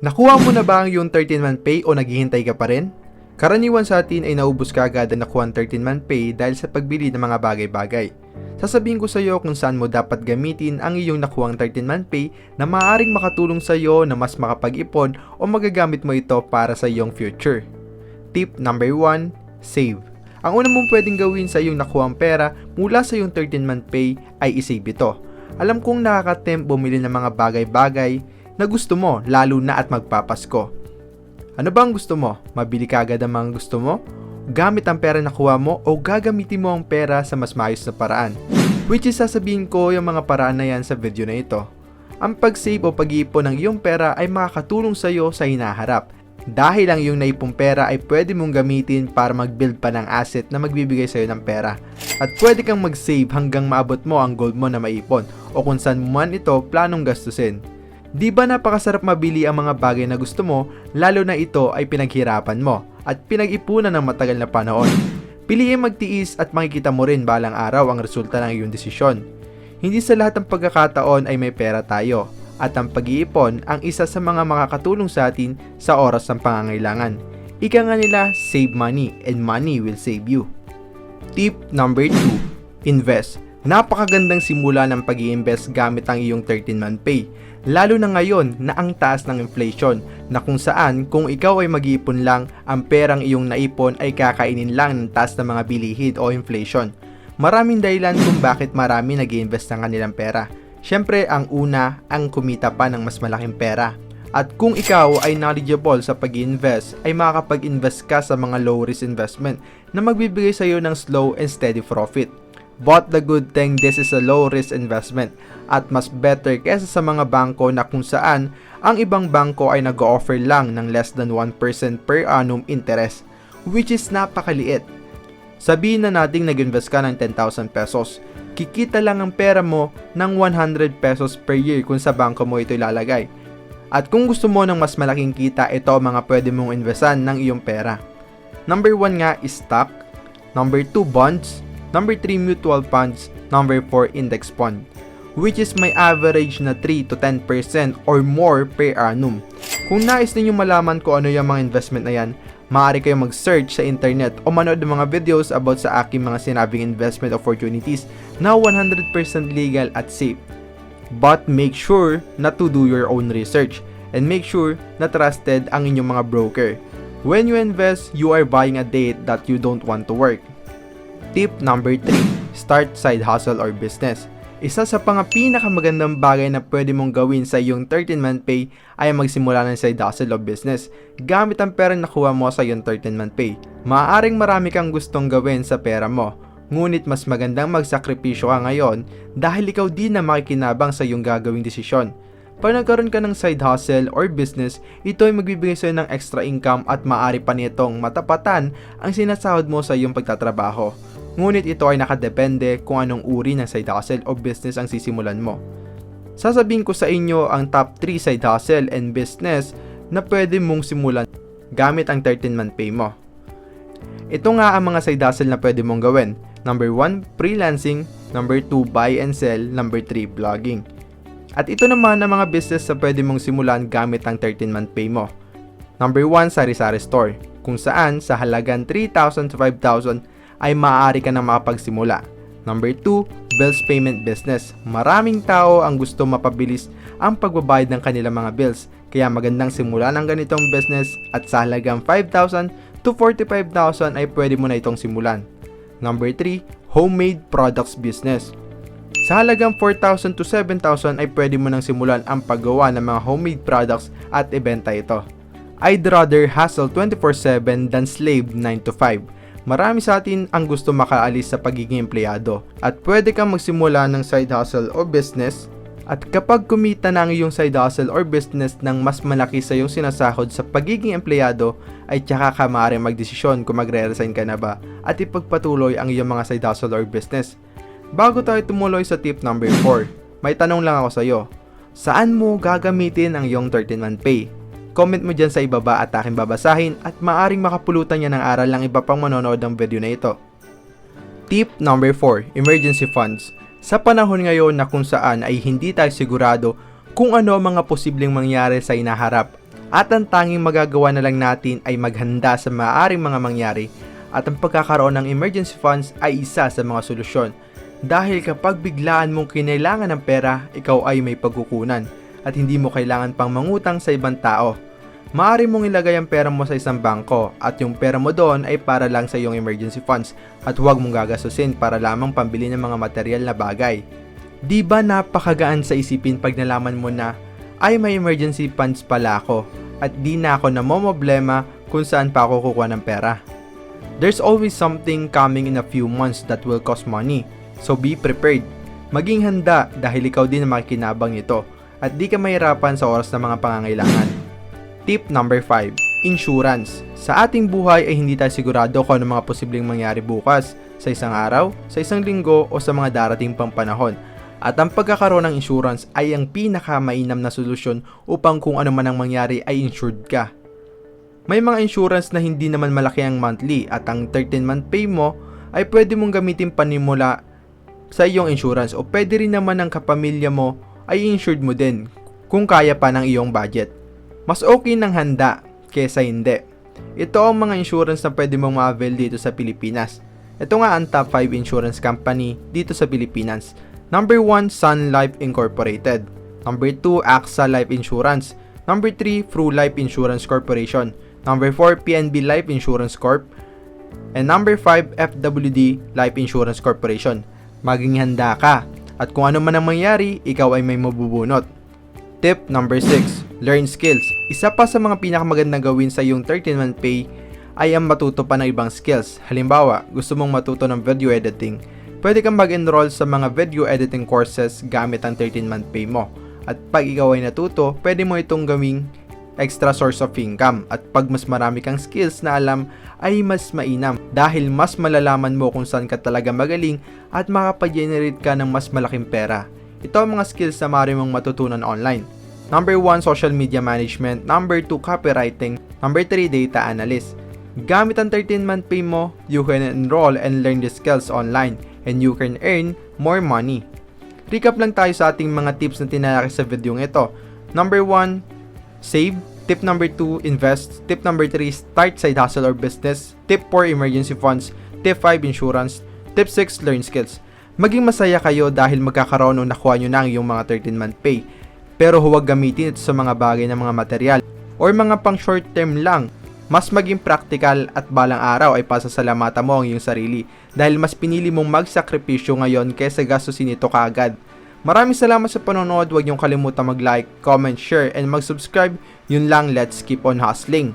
Nakuha mo na ba ang yung 13-month pay o naghihintay ka pa rin? Karaniwan sa atin ay naubos ka agad ang nakuha ang 13-month pay dahil sa pagbili ng mga bagay-bagay. Sasabihin ko sa iyo kung saan mo dapat gamitin ang iyong nakuhang 13-month pay na maaaring makatulong sa iyo na mas makapag-ipon o magagamit mo ito para sa iyong future. Tip number 1, save. Ang una mong pwedeng gawin sa iyong nakuhang pera mula sa iyong 13-month pay ay isave ito. Alam kong nakakatempt bumili ng mga bagay-bagay na gusto mo lalo na at magpapasko. Ano ba ang gusto mo? Mabili ka agad ang mga gusto mo? Gamit ang pera na kuha mo o gagamitin mo ang pera sa mas maayos na paraan? Which is sasabihin ko yung mga paraan na yan sa video na ito. Ang pag-save o pag-iipon ng iyong pera ay makakatulong sa iyo sa hinaharap. Dahil ang iyong naipong pera ay pwede mong gamitin para mag-build pa ng asset na magbibigay sa iyo ng pera. At pwede kang mag-save hanggang maabot mo ang goal mo na maipon o kung saan man ito planong gastusin. Di ba napakasarap mabili ang mga bagay na gusto mo lalo na ito ay pinaghirapan mo at pinag-ipunan ng matagal na panahon? Piliin magtiis at makikita mo rin balang araw ang resulta ng iyong desisyon. Hindi sa lahat ng pagkakataon ay may pera tayo at ang pag-iipon ang isa sa mga makakatulong sa atin sa oras ng pangangailangan. Ika nga nila, save money and money will save you. Tip number 2, invest. Napakagandang simula ng pag invest gamit ang iyong 13-month pay. Lalo na ngayon na ang taas ng inflation na kung saan kung ikaw ay mag-iipon lang, ang perang iyong naipon ay kakainin lang ng taas ng mga bilihin o inflation. Maraming dahilan kung bakit marami nag invest ng kanilang pera. Siyempre, ang una, ang kumita pa ng mas malaking pera. At kung ikaw ay knowledgeable sa pag invest ay makakapag-invest ka sa mga low-risk investment na magbibigay sa iyo ng slow and steady profit. But the good thing, this is a low-risk investment at mas better kesa sa mga bangko na kung saan ang ibang bangko ay nag-offer lang ng less than 1% per annum interest, which is napakaliit. Sabihin na nating nag-invest ka ng 10,000 pesos, kikita lang ang pera mo ng 100 pesos per year kung sa bangko mo ito ilalagay. At kung gusto mo ng mas malaking kita, ito ang mga pwede mong investan ng iyong pera. Number 1 nga is stock. Number 2 bonds. Number 3 mutual funds. Number 4 index fund. Which is may average na 3 to 10% or more per annum. Kung nais ninyong malaman kung ano yung mga investment na yan, maaari kayo mag-search sa internet o manood ng mga videos about sa aking mga sinabing investment opportunities na 100% legal at safe. But make sure na to do your own research and make sure na trusted ang inyong mga broker. When you invest, you are buying a date that you don't want to work. Tip number 3. Start side hustle or business. Isa sa mga pinakamagandang bagay na pwede mong gawin sa iyong 13-month pay ay magsimula ng side hustle o business gamit ang pera na nakuha mo sa iyong 13-month pay. Maaaring marami kang gustong gawin sa pera mo, ngunit mas magandang magsakripisyo ka ngayon dahil ikaw din na makikinabang sa iyong gagawing desisyon. Pag nagkaroon ka ng side hustle or business, ito ay magbibigay sa ng extra income at maaari pa nitong matapatan ang sinasahod mo sa iyong pagtatrabaho. Ngunit ito ay nakadepende kung anong uri ng side hustle o business ang sisimulan mo. Sasabihin ko sa inyo ang top 3 side hustle and business na pwede mong simulan gamit ang 13-month pay mo. Ito nga ang mga side hustle na pwede mong gawin. Number 1, freelancing. Number 2, buy and sell. Number 3, vlogging. At ito naman ang mga business na pwede mong simulan gamit ang 13-month pay mo. Number 1, sari-sari store. Kung saan sa halagang 3,000 to 5,000 ay maaari ka na makapagsimula. Number 2, bills payment business. Maraming tao ang gusto mapabilis ang pagbabayad ng kanilang mga bills. Kaya magandang simulan ng ganitong business at sa halagang 5,000 to 45,000 ay pwede mo na itong simulan. Number 3, homemade products business. Sa halagang 4,000 to 7,000 ay pwede mo nang simulan ang paggawa ng mga homemade products at ibenta ito. I'd rather hustle 24-7 than slave 9 to 5. Marami sa atin ang gusto makaalis sa pagiging empleyado at pwede kang magsimula ng side hustle o business at kapag kumita na ang iyong side hustle or business ng mas malaki sa iyong sinasahod sa pagiging empleyado ay tsaka ka maaaring magdesisyon kung magre-resign ka na ba at ipagpatuloy ang iyong mga side hustle or business. Bago tayo tumuloy sa tip number 4, may tanong lang ako sa iyo. Saan mo gagamitin ang iyong 13-month pay? Comment mo dyan sa ibaba at aking babasahin at maaring makapulutan niya ng aral ng iba pang manonood ng video na ito. Tip number 4, Emergency Funds. Sa panahon ngayon na kung saan ay hindi tayo sigurado kung ano ang mga posibleng mangyari sa inaharap At ang tanging magagawa na lang natin ay maghanda sa maaaring mga mangyari at ang pagkakaroon ng emergency funds ay isa sa mga solusyon. Dahil kapag biglaan mong kinailangan ng pera, ikaw ay may pagkukunan at hindi mo kailangan pang mangutang sa ibang tao. Maaari mong ilagay ang pera mo sa isang bangko at yung pera mo doon ay para lang sa iyong emergency funds at huwag mong gagastusin para lamang pambili ng mga material na bagay. Di ba napakagaan sa isipin pag nalaman mo na ay may emergency funds pala ako at di na ako namomoblema kung saan pa ako kukuha ng pera. There's always something coming in a few months that will cost money, so be prepared. Maging handa dahil ikaw din ang makikinabang nito at di ka mahirapan sa oras ng mga pangangailangan. Tip number 5. Insurance. Sa ating buhay ay hindi tayo sigurado kung ano mga posibleng mangyari bukas, sa isang araw, sa isang linggo o sa mga darating pang panahon. At ang pagkakaroon ng insurance ay ang pinakamainam na solusyon upang kung ano man ang mangyari ay insured ka. May mga insurance na hindi naman malaki ang monthly at ang 13 month pay mo ay pwede mong gamitin panimula sa iyong insurance o pwede rin naman ang kapamilya mo ay insured mo din kung kaya pa ng iyong budget. Mas okay ng handa kesa hindi. Ito ang mga insurance na pwede mong ma-avail dito sa Pilipinas. Ito nga ang top 5 insurance company dito sa Pilipinas. Number 1, Sun Life Incorporated. Number 2, AXA Life Insurance. Number 3, Fru Life Insurance Corporation. Number 4, PNB Life Insurance Corp. And number 5, FWD Life Insurance Corporation. Maging handa ka. At kung ano man ang mangyari, ikaw ay may mabubunot. Tip number 6, learn skills. Isa pa sa mga pinakamagandang gawin sa iyong 13-month pay ay ang matuto pa ng ibang skills. Halimbawa, gusto mong matuto ng video editing, pwede kang mag-enroll sa mga video editing courses gamit ang 13-month pay mo. At pag ikaw ay natuto, pwede mo itong gawing extra source of income at pag mas marami kang skills na alam ay mas mainam dahil mas malalaman mo kung saan ka talaga magaling at makapag-generate ka ng mas malaking pera. Ito ang mga skills na maaari mong matutunan online. Number 1, social media management. Number 2, copywriting. Number 3, data analyst. Gamit ang 13-month pay mo, you can enroll and learn the skills online and you can earn more money. Recap lang tayo sa ating mga tips na tinalaki sa video ito. Number 1, save. Tip number 2, invest. Tip number 3, start side hustle or business. Tip 4, emergency funds. Tip 5, insurance. Tip 6, learn skills. Maging masaya kayo dahil magkakaroon o nakuha nyo na ang iyong mga 13-month pay. Pero huwag gamitin ito sa mga bagay ng mga material or mga pang short term lang. Mas maging practical at balang araw ay pasasalamatan mo ang iyong sarili dahil mas pinili mong magsakripisyo ngayon kaysa gastusin ito kaagad. Maraming salamat sa panonood. Huwag niyong kalimutan mag-like, comment, share, and mag-subscribe. Yun lang, let's keep on hustling.